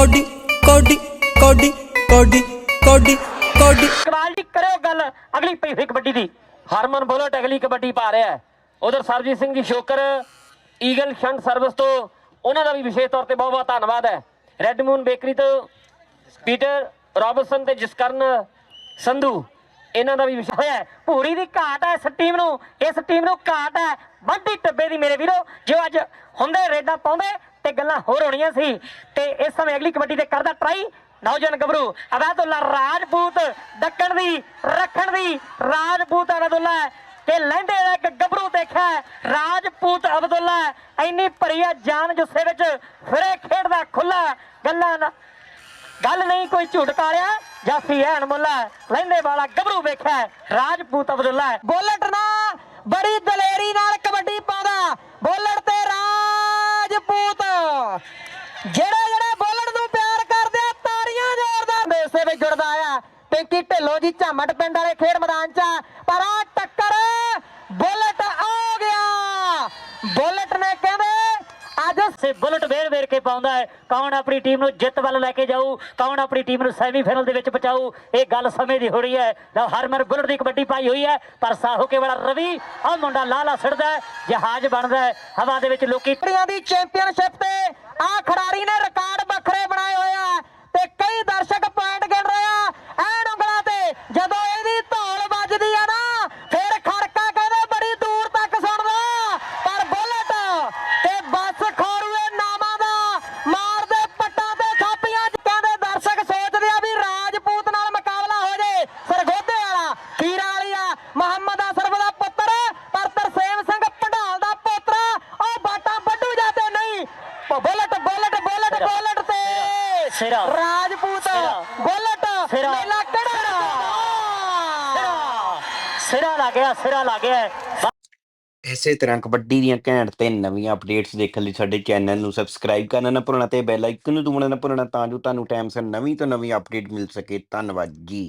Cody ਕੋਡੀ ਕੋਡੀ ਕੋਡੀ ਕੋਡੀ ਕੋਡੀ। ਕਮਾਲ ਜੀ, ਕਰਿਓ ਗੱਲ। ਅਗਲੀ ਭਈਫੀ ਕਬੱਡੀ ਦੀ। ਹਰਮਨ ਬੁਲਟ ਅਗਲੀ ਕਬੱਡੀ ਪਾ ਰਿਹਾ ਹੈ। ਉਧਰ Surjit Singh ji, shocker, eagle shunt service ਤੋਂ। ਉਹਨਾਂ ਦਾ ਵੀ ਵਿਸ਼ੇਸ਼ ਤੌਰ ਤੇ ਬਹੁਤ ਬਹੁਤ ਧੰਨਵਾਦ ਹੈ। ਰੈੱਡ ਮੂਨ ਬੇਕਰੀ ਤੋਂ ਪੀਟਰ ਰੌਬਰਟਸਨ ਤੇ ਜਸਕਰਨ ਸੰਧੂ। ਇਹਨਾਂ ਦਾ ਵੀ ਵਿਸ਼ਾ ਹੋਇਆ ਭੂਰੀ ਦੀ ਘਾਟ ਹੈ ਇਸ ਟੀਮ ਨੂੰ। ਇਸ ਟੀਮ ਨੂੰ ਘਾਟ ਹੈ। ਵੱਡੀ ਟੱਬੇ ਦੀ ਮੇਰੇ ਵੀਰੋ, ਜੋ ਅੱਜ ਹੁੰਦੇ ਰੇਡਾਂ ਪਾਉਂਦੇ ਤੇ ਗੱਲਾਂ ਹੋਰ ਹੋਣੀਆਂ ਸੀ। ਤੇ ਇਸ ਸਮੇਂ ਅਗਲੀ ਕਬੱਡੀ ਤੇ ਕਰਦਾ ਟਰਾਈ ਨੌਜਵਾਨ ਗੱਭਰੂ, ਅਬਾਦੁੱਲਾ ਰਾਜਪੂਤ ਡੱਕਣ ਦੀ, ਰੱਖਣ ਦੀ, ਰਾਜਪੂਤ ਅਬਾਦੁੱਲਾ ਤੇ ਲਹਿੰਦੇ ਦਾ ਇੱਕ ਗੱਭਰੂ ਦੇਖਿਆ ਰਾਜਪੂਤ ਅਬਦੁੱਲਾ, ਇੰਨੀ ਭਰੀ ਆ ਜਾਨ ਜੁੱਸੇ ਵਿੱਚ ਫਿਰੇ ਖੇਡਦਾ ਖੁੱਲਾ ਗੱਲਾਂ ਨਾ ਗੱਲ ਨਹੀਂ ਕੋਈ ਝੂਠ ਕਾਰਿਆ ਜਾਫੀ ਐਨ ਮੁੱਲਾ ਲਹਿੰਦੇ ਵਾਲਾ ਗੱਭਰੂ ਵੇਖਿਆ ਰਾਜਪੂਤ ਅਬਦੁੱਲਾ ਬੋਲਟ ਨਾ, ਬੜੀ ਦਲੇਰੀ ਨਾਲ ਕਬੱਡੀ ਪਾਉਂਦਾ, ਬੁਲਟ ਜਿਹੜੇ ਜਿਹੜੇ ਬੁਲਟ ਨੂੰ ਪਿਆਰ ਕਰਦੇ ਆ, ਤਾੜੀਆਂ ਜ਼ੋਰਦਾਰ ਦੇਸੇ ਵਿੱਚ ਜੁੜਦਾ ਆ। ਪਿੰਕੀ ਢਿੱਲੋਂ ਜੀ ਝਾਮਟ ਪਿੰਡ ਵਾਲੇ ਖੇਡ ਮੈਦਾਨ 'ਚ ਆ। ਪਰ ਆ ਟੱਕਰ ਬੁਲਟ ਆ ਗਿਆ। ਬੁਲਟ ਨੇ ਕਹਿੰਦੇ ਅੱਜ ਸੇ ਬੁਲਟ ਵੇਰ ਵੇਰ ਕੇ ਪਾਉਂਦਾ ਹੈ, ਕੌਣ ਆਪਣੀ ਟੀਮ ਨੂੰ ਜਿੱਤ ਵੱਲ ਲੈ ਕੇ ਜਾਊ, ਕੌਣ ਆਪਣੀ ਟੀਮ ਨੂੰ ਸੈਮੀਫਾਈਨਲ ਦੇ ਵਿੱਚ ਪਹੁੰਚਾਊ, ਇਹ ਗੱਲ ਸਮੇਂ ਦੀ ਹੋ ਰਹੀ ਹੈ। ਲਓ, ਹਰਮਨ ਬੁਲਟ ਦੀ ਕਬੱਡੀ ਪਾਈ ਹੋਈ ਹੈ, ਪਰ ਸਾਹੋਕੇ ਵਾਲਾ ਰਵੀ ਆ ਮੁੰਡਾ ਲਾਲਾ ਛੜਦਾ ਹੈ, ਜਹਾਜ਼ ਬਣਦਾ ਹਵਾ ਦੇ ਵਿੱਚ ਲੋਕੀ ਟਰੀਆਂ ਦੀ ਚੈਂਪੀਅਨਸ਼ਿਪ ਤੇ ਆ ਖਿਡਾਰੀ ਨੇ ਰਿਕਾਰਡ ਵੱਖਰੇ ਬਣਾਏ ਹੋਏ ਆ ਤੇ ਕਈ ਦਰਸ਼ਕ ਪੁਆਇੰਟ ਗਿਣ ਰਹੇ ਆ ਐਨ ਉਂਗਲਾਂ ਤੇ ਜਦੋਂ ਇਹਦੀ ਧੌਲ ਵੱਜਦੀ ਆ ਨਾ ਫਿਰ ਖੜਕਾ ਕਹਿੰਦੇ ਬੜੀ ਦੂਰ ਤੱਕ ਸੁਣਦਾ ਪਰ ਬੁਲਟ ਤੇ ਬੱਸ ਖੋਰੂਏ ਨਾਮਾਂ ਦਾ ਮਾਰਦੇ ਪੱਟਾਂ ਤੇ ਥਾਪੀਆਂ ਚ ਕਹਿੰਦੇ ਦਰਸ਼ਕ ਸੋਚਦੇ ਆ ਵੀ ਰਾਜਪੂਤ ਨਾਲ ਮੁਕਾਬਲਾ ਹੋ ਜੇ ਸਰਗੋਧੇ ਵਾਲਾ ਖੀਰਾ ਵਾਲੀਆ ਮੁਹੰਮਦ ਅਸਰਫ ਦਾ ਪੁੱਤਰ ਪਰ ਤਰਸੇਮ ਸਿੰਘ ਪੰਡਾਲ ਦਾ ਪੋਤਰਾ ਉਹ ਬਾਟਾ ਵੱਡੂ ਜਾਂਦੇ ਨਹੀਂ ਬ- ਬੁਲਟ ਬੁਲਟ ਬੁਲਟ ਬੁਲਟ ਤੇ ਸਿਰਾ। ਰਾਜਪੂਤ। ਸਿਰਾ। ਬੁਲਟ। ਸਿਰਾ। ਮੇਲਾ ਕਿਹੜਾ? ਸਿਰਾ। ਲੱਗ ਗਿਆ ਸਿਰਾ ਲੱਗ ਗਿਆ। ਇਸੇ ਤਰ੍ਹਾਂ ਕਬੱਡੀ ਦੀਆਂ ਘੈਂਟ ਤੇ ਨਵੀਆਂ ਅਪਡੇਟਸ ਦੇਖਣ ਲਈ ਸਾਡੇ ਚੈਨਲ ਨੂੰ ਸਬਸਕ੍ਰਾਈਬ ਕਰਨਾ ਨਾ ਭੁੱਲਣਾ ਤੇ ਬੈਲ ਆਈਕਨ ਨੂੰ ਦਬਾਉਣਾ ਨਾ ਭੁੱਲਣਾ ਤਾਂ ਜੋ ਤੁਹਾਨੂੰ ਟਾਈਮ ਸਿਰ ਨਵੀਂ ਤੋਂ ਨਵੀਂ ਅਪਡੇਟ ਮਿਲ ਸਕੇ। ਧੰਨਵਾਦ ਜੀ।